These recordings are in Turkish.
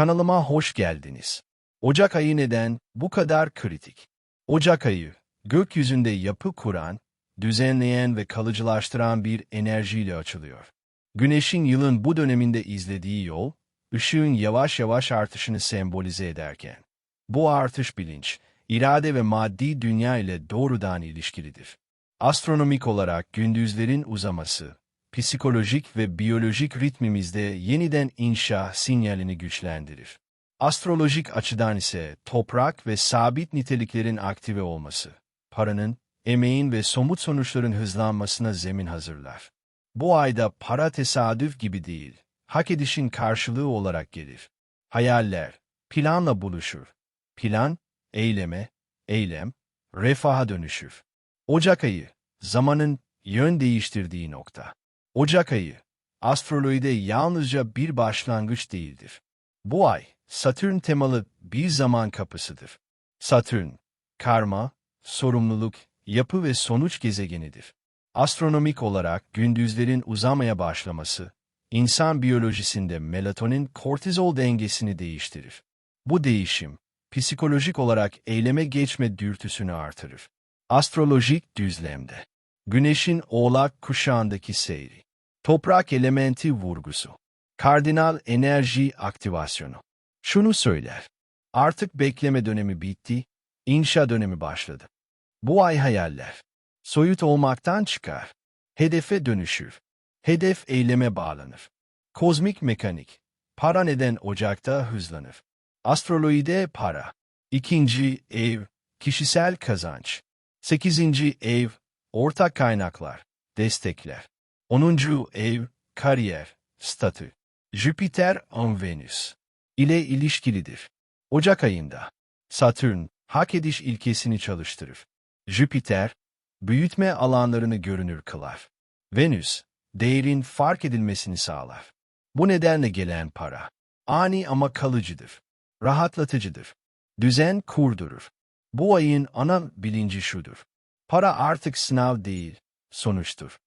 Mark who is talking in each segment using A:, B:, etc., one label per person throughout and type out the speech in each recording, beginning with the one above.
A: Kanalıma hoş geldiniz. Ocak ayı neden bu kadar kritik? Ocak ayı, gökyüzünde yapı kuran, düzenleyen ve kalıcılaştıran bir enerjiyle açılıyor. Güneşin yılın bu döneminde izlediği yol, ışığın yavaş yavaş artışını sembolize ederken, bu artış bilinç, irade ve maddi dünya ile doğrudan ilişkilidir. Astronomik olarak gündüzlerin uzaması, psikolojik ve biyolojik ritmimizde yeniden inşa sinyalini güçlendirir. Astrolojik açıdan ise toprak ve sabit niteliklerin aktive olması, paranın, emeğin ve somut sonuçların hızlanmasına zemin hazırlar. Bu ayda para tesadüf gibi değil, hak edişin karşılığı olarak gelir. Hayaller, planla buluşur. Plan, eyleme, eylem, refaha dönüşür. Ocak ayı, zamanın yön değiştirdiği nokta. Ocak ayı, astrolojide yalnızca bir başlangıç değildir. Bu ay, Satürn temalı bir zaman kapısıdır. Satürn, karma, sorumluluk, yapı ve sonuç gezegenidir. Astronomik olarak gündüzlerin uzamaya başlaması, insan biyolojisinde melatonin kortizol dengesini değiştirir. Bu değişim, psikolojik olarak eyleme geçme dürtüsünü artırır. Astrolojik düzlemde, Güneşin oğlak kuşağındaki seyri, toprak elementi vurgusu, kardinal enerji aktivasyonu. Şunu söyler, artık bekleme dönemi bitti, inşa dönemi başladı. Bu ay hayaller, soyut olmaktan çıkar, hedefe dönüşür, hedef eyleme bağlanır. Kozmik mekanik, para neden ocakta hızlanır. Astrolojide para, ikinci ev, kişisel kazanç, sekizinci ev, ortak kaynaklar, destekler. Onuncu ev, kariyer, statü. Jüpiter, on Venüs ile ilişkilidir. Ocak ayında Satürn, hak ediş ilkesini çalıştırır. Jüpiter, büyütme alanlarını görünür kılar. Venüs, değerin fark edilmesini sağlar. Bu nedenle gelen para, ani ama kalıcıdır. Rahatlatıcıdır. Düzen kurdurur. Bu ayın ana bilinci şudur. Para artık sınav değil, sonuçtur.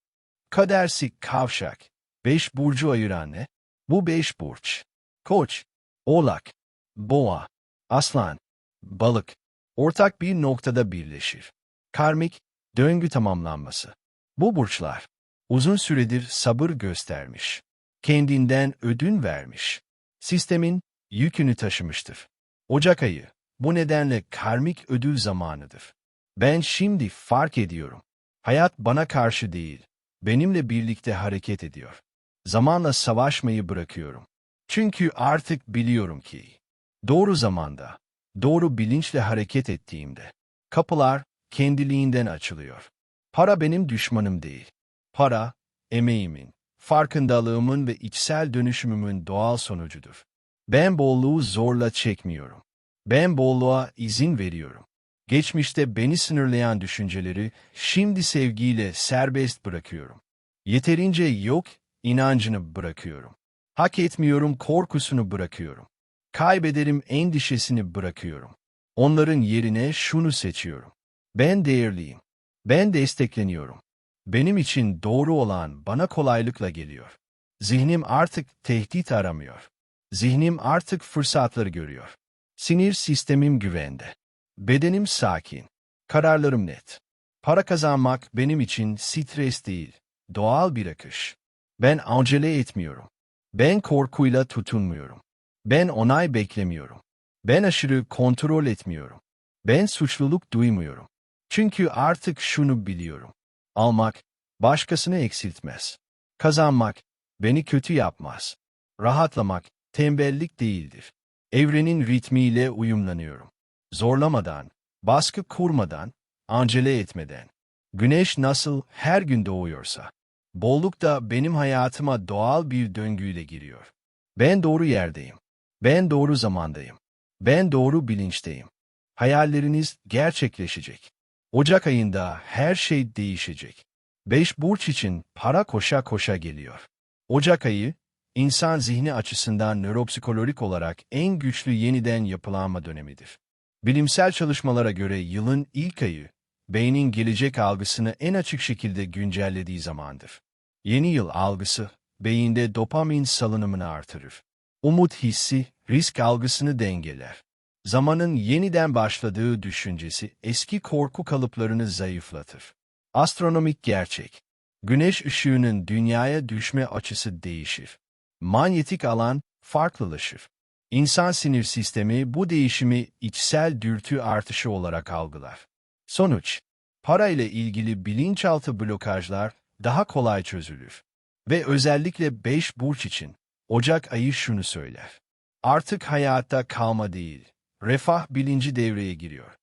A: Kadersi kavşak. Beş burcu ayıran ne? Bu beş burç. Koç, oğlak, boğa, aslan, balık. Ortak bir noktada birleşir. Karmik, döngü tamamlanması. Bu burçlar, uzun süredir sabır göstermiş. Kendinden ödün vermiş. Sistemin yükünü taşımıştır. Ocak ayı, bu nedenle karmik ödül zamanıdır. Ben şimdi fark ediyorum. Hayat bana karşı değil, benimle birlikte hareket ediyor. Zamanla savaşmayı bırakıyorum. Çünkü artık biliyorum ki, doğru zamanda, doğru bilinçle hareket ettiğimde, kapılar kendiliğinden açılıyor. Para benim düşmanım değil. Para, emeğimin, farkındalığımın ve içsel dönüşümümün doğal sonucudur. Ben bolluğu zorla çekmiyorum. Ben bolluğa izin veriyorum. Geçmişte beni sınırlayan düşünceleri şimdi sevgiyle serbest bırakıyorum. Yeterince yok inancını bırakıyorum. Hak etmiyorum korkusunu bırakıyorum. Kaybederim endişesini bırakıyorum. Onların yerine şunu seçiyorum. Ben değerliyim. Ben destekleniyorum. Benim için doğru olan bana kolaylıkla geliyor. Zihnim artık tehdit aramıyor. Zihnim artık fırsatları görüyor. Sinir sistemim güvende. Bedenim sakin. Kararlarım net. Para kazanmak benim için stres değil, doğal bir akış. Ben acele etmiyorum. Ben korkuyla tutunmuyorum. Ben onay beklemiyorum. Ben aşırı kontrol etmiyorum. Ben suçluluk duymuyorum. Çünkü artık şunu biliyorum. Almak, başkasını eksiltmez. Kazanmak, beni kötü yapmaz. Rahatlamak, tembellik değildir. Evrenin ritmiyle uyumlanıyorum. Zorlamadan, baskı kurmadan, acele etmeden. Güneş nasıl her gün doğuyorsa, bolluk da benim hayatıma doğal bir döngüyle giriyor. Ben doğru yerdeyim. Ben doğru zamandayım. Ben doğru bilinçteyim. Hayalleriniz gerçekleşecek. Ocak ayında her şey değişecek. Beş burç için para koşa koşa geliyor. Ocak ayı, insan zihni açısından nöropsikolojik olarak en güçlü yeniden yapılanma dönemidir. Bilimsel çalışmalara göre yılın ilk ayı, beynin gelecek algısını en açık şekilde güncellediği zamandır. Yeni yıl algısı, beyinde dopamin salınımını artırır. Umut hissi, risk algısını dengeler. Zamanın yeniden başladığı düşüncesi eski korku kalıplarını zayıflatır. Astronomik gerçek. Güneş ışığının dünyaya düşme açısı değişir. Manyetik alan farklılaşır. İnsan sinir sistemi bu değişimi içsel dürtü artışı olarak algılar. Sonuç, para ile ilgili bilinçaltı blokajlar daha kolay çözülür. Ve özellikle 5 burç için Ocak ayı şunu söyler. Artık hayatta kalma değil, refah bilinci devreye giriyor.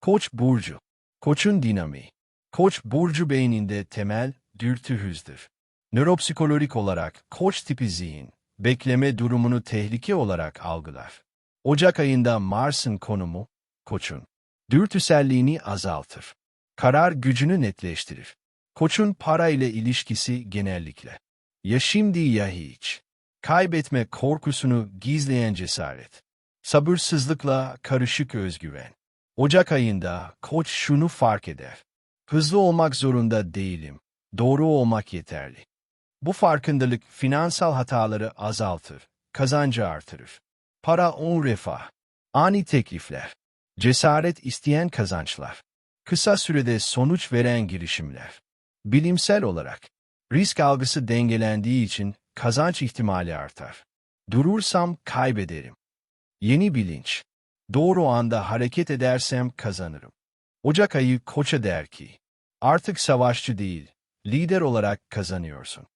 A: Koç burcu, koçun dinamiği. Koç burcu beyninde temel dürtü hüzdür. Nöropsikolojik olarak koç tipi zihin, bekleme durumunu tehlike olarak algılar. Ocak ayında Mars'ın konumu, koçun, dürtüselliğini azaltır. Karar gücünü netleştirir. Koçun para ile ilişkisi genellikle. Ya şimdi ya hiç. Kaybetme korkusunu gizleyen cesaret. Sabırsızlıkla karışık özgüven. Ocak ayında koç şunu fark eder. Hızlı olmak zorunda değilim. Doğru olmak yeterli. Bu farkındalık finansal hataları azaltır, kazancı artırır. Para on refah, ani teklifler, cesaret isteyen kazançlar, kısa sürede sonuç veren girişimler. Bilimsel olarak, risk algısı dengelendiği için kazanç ihtimali artar. Durursam kaybederim. Yeni bilinç. Doğru anda hareket edersem kazanırım. Ocak ayı koça der ki, artık savaşçı değil, lider olarak kazanıyorsun.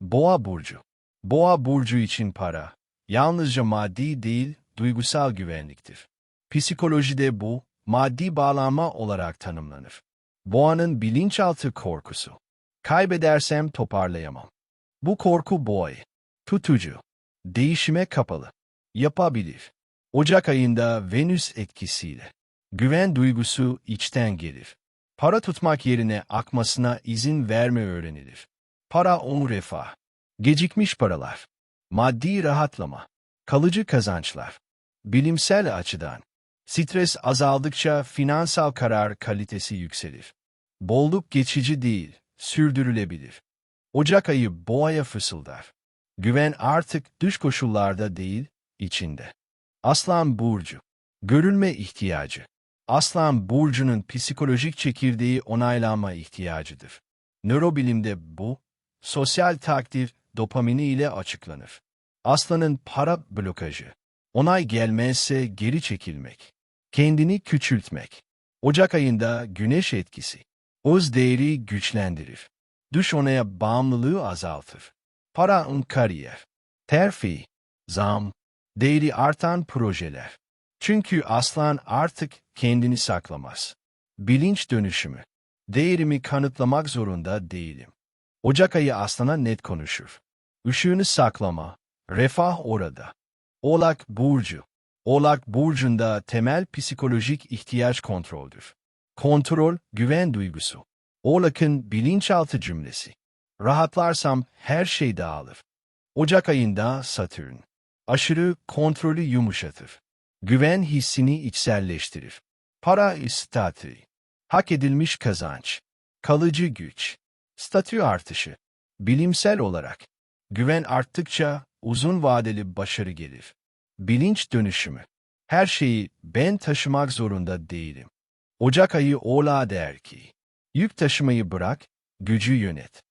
A: Boğa burcu. Boğa burcu için para, yalnızca maddi değil, duygusal güvenliktir. Psikolojide bu, maddi bağlanma olarak tanımlanır. Boğanın bilinçaltı korkusu. Kaybedersem toparlayamam. Bu korku boy, tutucu, değişime kapalı, yapabilir. Ocak ayında Venüs etkisiyle. Güven duygusu içten gelir. Para tutmak yerine akmasına izin verme öğrenilir. Para on refah. Gecikmiş paralar. Maddi rahatlama. Kalıcı kazançlar. Bilimsel açıdan. Stres azaldıkça finansal karar kalitesi yükselir. Bolluk geçici değil, sürdürülebilir. Ocak ayı boğaya fısıldar. Güven artık dış koşullarda değil, içinde. Aslan Burcu. Görülme ihtiyacı. Aslan Burcu'nun psikolojik çekirdeği onaylanma ihtiyacıdır. Nörobilimde bu, sosyal takdir dopamini ile açıklanır. Aslanın para blokajı. Onay gelmezse geri çekilmek. Kendini küçültmek. Ocak ayında güneş etkisi. Öz değeri güçlendirir. Dış onaya bağımlılığı azaltır. Para un kariyer. Terfi, zam, değeri artan projeler. Çünkü aslan artık kendini saklamaz. Bilinç dönüşümü. Değerimi kanıtlamak zorunda değilim. Ocak ayı aslana net konuşur. Işığını saklama, refah orada. Oğlak Burcu. Oğlak Burcu'nda temel psikolojik ihtiyaç kontroldür. Kontrol, güven duygusu. Oğlak'ın bilinçaltı cümlesi. Rahatlarsam her şey dağılır. Ocak ayında Satürn. Aşırı kontrolü yumuşatır. Güven hissini içselleştirir. Para statü. Hak edilmiş kazanç. Kalıcı güç. Statü artışı. Bilimsel olarak. Güven arttıkça uzun vadeli başarı gelir. Bilinç dönüşümü. Her şeyi ben taşımak zorunda değilim. Ocak ayı Oğlak der ki, yük taşımayı bırak, gücü yönet.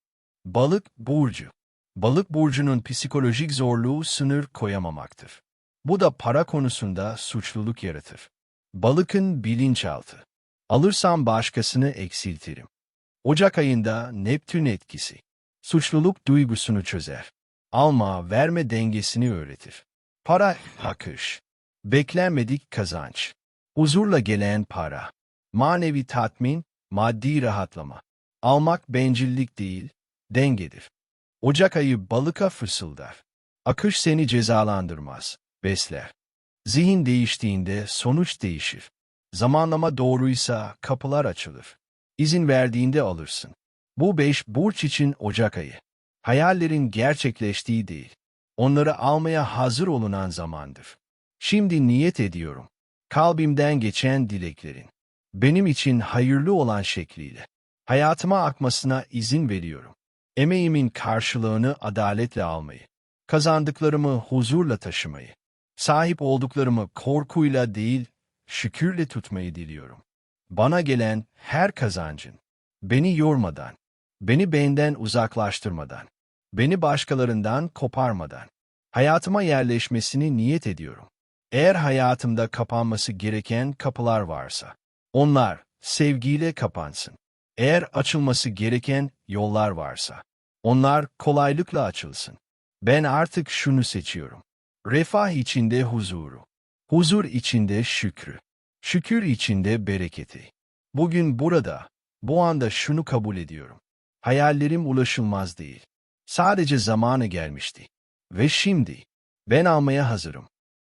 A: Balık burcu. Balık burcunun psikolojik zorluğu sınır koyamamaktır. Bu da para konusunda suçluluk yaratır. Balıkın bilinçaltı. Alırsam başkasını eksiltirim. Ocak ayında Neptün etkisi. Suçluluk duygusunu çözer. Alma, verme dengesini öğretir. Para, akış. Beklenmedik kazanç. Huzurla gelen para. Manevi tatmin, maddi rahatlama. Almak bencillik değil, dengedir. Ocak ayı balıka fısıldar. Akış seni cezalandırmaz, besler. Zihin değiştiğinde sonuç değişir. Zamanlama doğruysa kapılar açılır. İzin verdiğinde alırsın. Bu beş burç için Ocak ayı. Hayallerin gerçekleştiği değil. Onları almaya hazır olunan zamandır. Şimdi niyet ediyorum. Kalbimden geçen dileklerin. Benim için hayırlı olan şekliyle. Hayatıma akmasına izin veriyorum. Emeğimin karşılığını adaletle almayı. Kazandıklarımı huzurla taşımayı. Sahip olduklarımı korkuyla değil, şükürle tutmayı diliyorum. Bana gelen her kazancın, beni yormadan, beni benden uzaklaştırmadan, beni başkalarından koparmadan, hayatıma yerleşmesini niyet ediyorum. Eğer hayatımda kapanması gereken kapılar varsa, onlar sevgiyle kapansın. Eğer açılması gereken yollar varsa, onlar kolaylıkla açılsın. Ben artık şunu seçiyorum. Refah içinde huzuru, huzur içinde şükrü, şükür içinde bereketi. Bugün burada, bu anda şunu kabul ediyorum. Hayallerim ulaşılmaz değil. Sadece zamanı gelmişti. Ve şimdi, ben almaya hazırım.